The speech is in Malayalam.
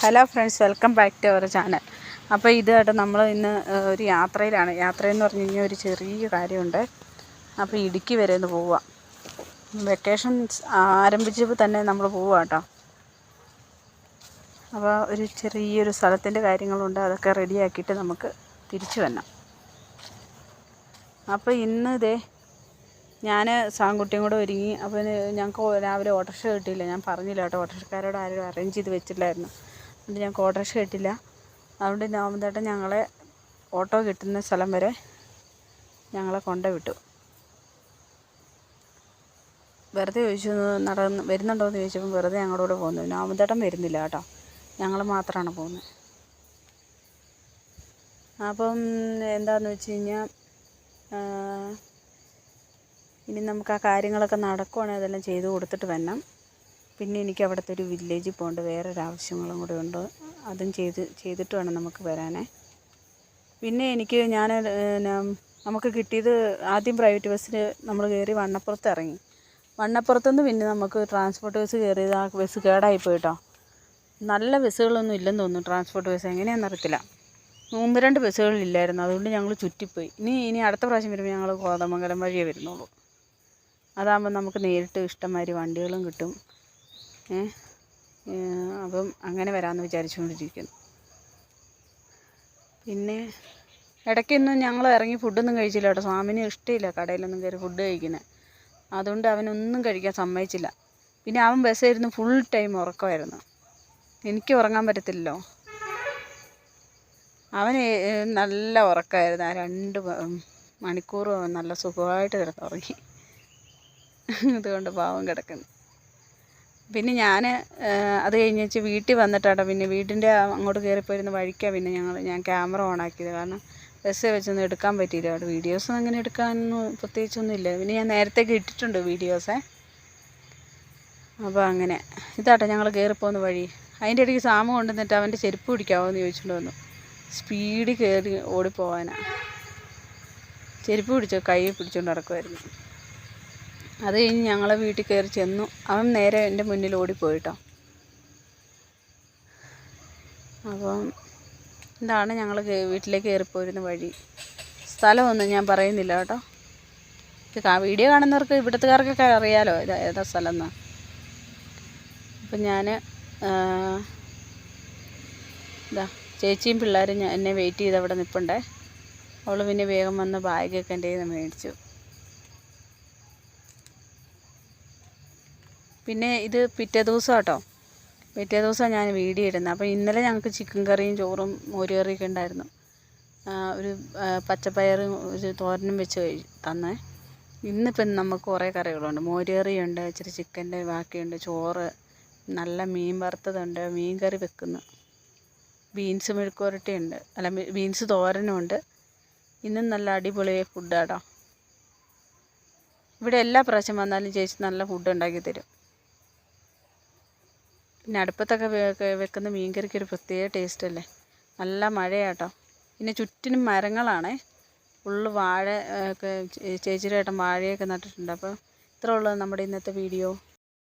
Hello friends welcome back to our channel അപ്പോൾ ഇത് കേട്ടോ നമ്മൾ ഇന്ന് ഒരു യാത്രയിലാണ്. യാത്രയെന്ന് പറഞ്ഞു കഴിഞ്ഞാൽ ഒരു ചെറിയ കാര്യമുണ്ട്. അപ്പോൾ ഇടുക്കി വരെ ഒന്ന് പോവാം. വെക്കേഷൻ ആരംഭിച്ചപ്പോൾ തന്നെ നമ്മൾ പോവാം കേട്ടോ. അപ്പോൾ ഒരു ചെറിയൊരു സ്ഥലത്തിന്റെ കാര്യങ്ങളുണ്ട്. അതൊക്കെ റെഡിയാക്കിയിട്ട് നമുക്ക് തിരിച്ചു വരണം അപ്പോൾ ഇന്ന് ഇതേ ഞാൻ സാങ്കുട്ടിയും കൂടെ ഒരുങ്ങി. അപ്പോൾ ഞങ്ങൾക്ക് രാവിലെ ഓട്ടോറിക്ഷ കിട്ടിയില്ല. ഞാൻ പറഞ്ഞില്ല കേട്ടോ ഓട്ടോറിക്ഷക്കാരോട് ആരും അറേഞ്ച് ചെയ്ത് വെച്ചില്ലായിരുന്നു. അതുകൊണ്ട് ഞങ്ങൾക്ക് ഓട്ടോറിക്ഷ കിട്ടില്ല അതുകൊണ്ട് നോമ്പന്തേട്ടൻ ഞങ്ങളെ ഓട്ടോ കിട്ടുന്ന സ്ഥലം വരെ ഞങ്ങളെ കൊണ്ടു വിട്ടു. വെറുതെ ചോദിച്ചു നടന്ന് വരുന്നുണ്ടോ എന്ന് ചോദിച്ചപ്പോൾ വെറുതെ ഞങ്ങളുടെ കൂടെ പോകുന്നു നോമ്പന്തേട്ടൻ വരുന്നില്ല കേട്ടോ. ഞങ്ങൾ മാത്രമാണ് പോകുന്നത്. അപ്പം എന്താണെന്ന് വെച്ച് കഴിഞ്ഞാൽ ഇനി നമുക്ക് ആ കാര്യങ്ങളൊക്കെ നടക്കുവാണെങ്കിൽ അതെല്ലാം ചെയ്ത് കൊടുത്തിട്ട് വരണം. പിന്നെ എനിക്ക് അവിടുത്തെ ഒരു വില്ലേജിൽ പോകേണ്ട വേറൊരു ആവശ്യങ്ങളും കൂടെ ഉണ്ട്. അതും ചെയ്ത് ചെയ്തിട്ട് വേണം നമുക്ക് വരാനേ. പിന്നെ എനിക്ക് ഞാൻ നമുക്ക് കിട്ടിയത് ആദ്യം പ്രൈവറ്റ് ബസ്സിൽ നമ്മൾ കയറി വണ്ണപ്പുറത്ത് ഇറങ്ങി. വണ്ണപ്പുറത്തുനിന്ന് പിന്നെ നമുക്ക് ട്രാൻസ്പോർട്ട് ബസ് കയറിയത് ആ ബസ് കേടായി പോയിട്ടോ. നല്ല ബസ്സുകളൊന്നും ഇല്ലെന്ന് തോന്നുന്നു ട്രാൻസ്പോർട്ട് ബസ് എങ്ങനെയാണെന്ന് അറിയത്തില്ല. മൂന്ന് രണ്ട് ബസ്സുകളില്ലായിരുന്നു അതുകൊണ്ട് ഞങ്ങൾ ചുറ്റിപ്പോയി. ഇനി ഇനി അടുത്ത പ്രാവശ്യം വരുമ്പോൾ ഞങ്ങൾ കോതമംഗലം വഴിയേ വരുന്നുള്ളൂ. അതാകുമ്പോൾ നമുക്ക് നേരിട്ട് ഇഷ്ടംമാതിരി വണ്ടികളും കിട്ടും. അപ്പം അങ്ങനെ വരാമെന്ന് വിചാരിച്ചുകൊണ്ടിരിക്കുന്നു. പിന്നെ ഇടയ്ക്കൊന്നും ഞങ്ങൾ ഇറങ്ങി ഫുഡൊന്നും കഴിച്ചില്ല കേട്ടോ. സ്വാമിന് ഇഷ്ടമില്ല കടയിലൊന്നും കയറി ഫുഡ് കഴിക്കുന്നത് അതുകൊണ്ട് അവനൊന്നും കഴിക്കാൻ സമ്മതിച്ചില്ല. പിന്നെ അവൻ ബസ്സായിരുന്നു ഫുൾ ടൈം ഉറക്കമായിരുന്നു. എനിക്ക് ഉറങ്ങാൻ പറ്റത്തില്ലല്ലോ. അവന് നല്ല ഉറക്കമായിരുന്നു. ആ രണ്ട് മണിക്കൂർ നല്ല സുഖമായിട്ട് കിടന്നുറങ്ങി. അതുകൊണ്ട് പാവം കിടക്കുന്നു. പിന്നെ ഞാൻ അത് കഴിഞ്ഞ് വെച്ച് വീട്ടിൽ വന്നിട്ടാട്ടോ പിന്നെ വീട്ടിന്റെ അങ്ങോട്ട് കയറിപ്പോയിരുന്ന വഴിക്കാണ് പിന്നെ ഞങ്ങൾ ഞാൻ ക്യാമറ ഓണാക്കിയത് കാരണം ബസ് വെച്ചൊന്നും എടുക്കാൻ പറ്റിയില്ല. അവിടെ വീഡിയോസ് അങ്ങനെ എടുക്കാനൊന്നും പ്രത്യേകിച്ചൊന്നും ഇല്ല. പിന്നെ ഞാൻ നേരത്തെ ഇട്ടിട്ടുണ്ട് വീഡിയോസേ. അപ്പോൾ അങ്ങനെ. ഇതാട്ടോ ഞങ്ങൾ കയറിപ്പോകുന്ന വഴി. അതിന്റെ ഇടയ്ക്ക് സാമ കൊണ്ടുവന്നിട്ട് അവന്റെ ചെരുപ്പ് പിടിക്കാവോ എന്ന് ചോദിച്ചിട്ട് വന്നു. സ്പീഡിൽ കയറി ഓടിപ്പോവാനാണ് ചെരുപ്പ് പിടിച്ചോ? കൈ പിടിച്ചുകൊണ്ട് നടക്കുമായിരുന്നു അത് കഴിഞ്ഞ് ഞങ്ങളെ വീട്ടിൽ കയറി ചെന്നു. അവൻ നേരെ എന്റെ മുന്നിൽ ഓടിപ്പോയിട്ടോ. അപ്പം ഇതാണ് ഞങ്ങൾ വീട്ടിലേക്ക് കയറിപ്പോയിരുന്ന വഴി. സ്ഥലമൊന്നും ഞാൻ പറയുന്നില്ല കേട്ടോ. വീഡിയോ കാണുന്നവർക്ക് ഇവിടുത്തുകാർക്കൊക്കെ അറിയാലോ ഇത് ഏതാ സ്ഥലം എന്ന് അപ്പം ഞാൻ ഇതാ ചേച്ചിയും പിള്ളേരും എന്നെ വെയിറ്റ് ചെയ്ത് അവിടെ നിൽപ്പുണ്ടേ അവൾ പിന്നെ വേഗം വന്ന് ബാഗൊക്കെ എന്റെ കയ്യിൽ നിന്ന് മേടിച്ചു. പിന്നെ ഇത് പിറ്റേ ദിവസം കേട്ടോ പിറ്റേ ദിവസം ഞാൻ വീഡിയോ ഇടുന്നത്. അപ്പോൾ ഇന്നലെ ഞങ്ങൾക്ക് ചിക്കൻ കറിയും ചോറും മോര് കറിയൊക്കെ ഉണ്ടായിരുന്നു. ഒരു പച്ചപ്പയറും ഒരു തോരനും വെച്ച് തന്നേ. ഇന്നിപ്പം നമുക്ക് കുറേ കറികളുണ്ട്. മോര് കറിയുണ്ട് ഇച്ചിരി ചിക്കന്റെ ബാക്കിയുണ്ട് ചോറ് നല്ല മീൻ വറുത്തതുണ്ട് മീൻ കറി വെക്കുന്നു. ബീൻസ് മെഴുക്കുവരട്ടിയുണ്ട്. അല്ല ബീൻസ് തോരനുമുണ്ട്. ഇന്നും നല്ല അടിപൊളി ഫുഡാട്ടോ ഇവിടെ എല്ലാ പ്രാവശ്യം വന്നാലും ചേച്ചി നല്ല ഫുഡ് ഉണ്ടാക്കി തരും. പിന്നെ അടുപ്പത്തൊക്കെ വെക്കുന്ന മീൻകറിക്ക് ഒരു പ്രത്യേക ടേസ്റ്റ് അല്ലേ? നല്ല മഴയാട്ടോ. പിന്നെ ചുറ്റിനും മരങ്ങളാണേ. ഫുള്ള് വാഴ ഒക്കെ ചേച്ചിയുടെ ഏട്ടൻ വാഴയൊക്കെ നട്ടിട്ടുണ്ട്. അപ്പോൾ ഇത്ര ഉള്ളൂ നമ്മുടെ ഇന്നത്തെ വീഡിയോ